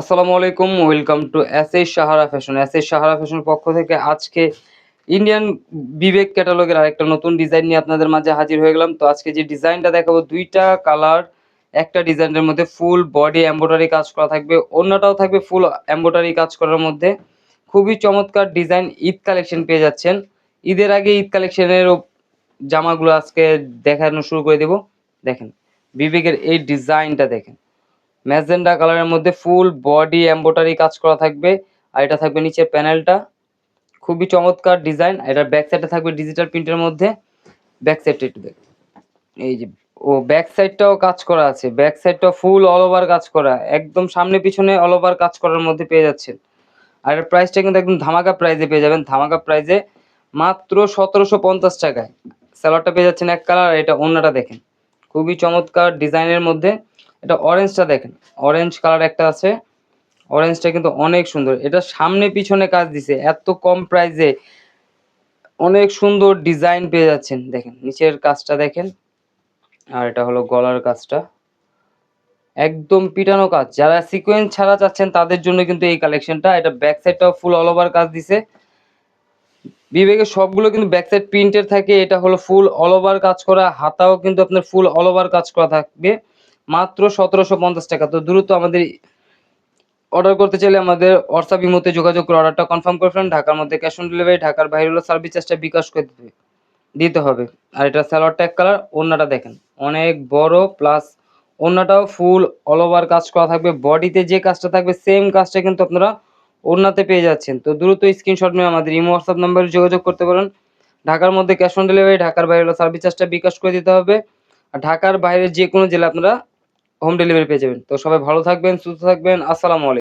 আসসালামু আলাইকুম, welcome to S S Sahara fashion. S S Sahara fashion পক্ষ থেকে আজকে ইন্ডিয়ান বিবেক ক্যাটালগের আরেকটা নতুন ডিজাইন নিয়ে আপনাদের মাঝে হাজির হয়ে গেলাম। তো আজকে যে ডিজাইনটা দেখাবো, দুইটা কালার, একটা ডিজাইনের মধ্যে ফুল বডি এমব্রয়ডারি কাজ করা থাকবে, অন্যটাও থাকবে ফুল এমব্রয়ডারি কাজ করার মধ্যে। খুবই চমৎকার ডিজাইন ঈদ কালেকশন পেয়ে যাচ্ছেন। ঈদের আগে ঈদ কালেকশনের জামাগুলো আজকে দেখানো শুরু করে দেব। দেখেন, বিবেকের এই ডিজাইনটা দেখেন। ম্যাজেন্ডা কালারের মধ্যে ফুল বডি এমব্রয়ডারি কাজ করা থাকবে। আর এটা থাকবে নিচের প্যানেলটা। খুবই চমৎকার ডিজাইন। এটার ব্যাক সাইডে থাকবে ডিজিটাল প্রিন্টের মধ্যে। ব্যাক সাইডটা একটু দেখ। এই যে, ও ব্যাক সাইডটাও কাজ করা আছে। ব্যাক সাইডটাও ফুল অল ওভার কাজ করা। একদম সামনে পিছনে অল ওভার কাজ করার মধ্যে পেয়ে যাচ্ছেন। আর এর প্রাইসটা কিন্তু একদম ধামাকা প্রাইজে পেয়ে যাবেন। ধামাকা প্রাইজে মাত্র সতেরোশো পঞ্চাশ টাকায়। স্যালাডটা পেয়ে যাচ্ছেন এক কালার। এটা অন্যটা দেখেন। খুবই চমৎকার ডিজাইনের মধ্যে। এটা অরেঞ্জটা দেখেন। অরেঞ্জ কালার একটা আছে। অরেঞ্জটা কিন্তু অনেক সুন্দর। এটা সামনে পিছনে কাজ দিছে। এত কম প্রাইসে অনেক সুন্দর ডিজাইন পেয়ে যাচ্ছেন। দেখেন, নিচের কাজটা দেখেন। আর এটা হলো গলার কাজটা। একদম পিটানো কাজ। যারা সিকোয়েন্স ছাড়া চাচ্ছেন, তাদের জন্য কিন্তু এই কালেকশনটা এটা ব্যাক সাইডটাও ফুল অল ওভার কাজ দিছে। বিবেকের সবগুলো কিন্তু ব্যাক সাইড প্রিন্টের থাকে। এটা হলো ফুল অল ওভার কাজ করা। হাতাও কিন্তু আপনার ফুল অল ওভার কাজ করা থাকবে। মাত্র সতেরোশো পঞ্চাশ টাকা। তো দ্রুত আমাদের অর্ডার করতে চাইলে আমাদের হোয়াটসঅ্যাপ ইমোতে যোগাযোগ করে অর্ডারটা কনফার্ম করে ফেলেন। ঢাকার মধ্যে ক্যাশ অন ডেলিভারি ঢাকার বাইরে হলো সার্ভিস চার্জটা বিকাশ করে দিতে দিতে হবে। আর এটা স্যালোয়ার ট্যাগ কালার ওড়নাটা দেখেন। অনেক বড় প্লাস ওড়নাটাও ফুল অল ওভার কাজ করা থাকবে। বডিতে যে কাজটা থাকবে সেম কাজটা কিন্তু আপনারা ওড়নাতে পেয়ে যাচ্ছেন। তো দ্রুত স্ক্রিনশট নিয়ে আমাদের ইমো হোয়াটসঅ্যাপ নাম্বারে যোগাযোগ করতে পারেন। ঢাকার মধ্যে ক্যাশ অন ডেলিভারি ঢাকার বাইরে হলো সার্ভিস চার্জটা বিকাশ করে দিতে হবে। আর ঢাকার বাইরে যে কোনো জেলা আপনারা হোম ডেলিভারি পেয়ে যাবেন। তো সবাই ভালো থাকবেন সুস্থ থাকবেন। আসসালামু আলাইকুম।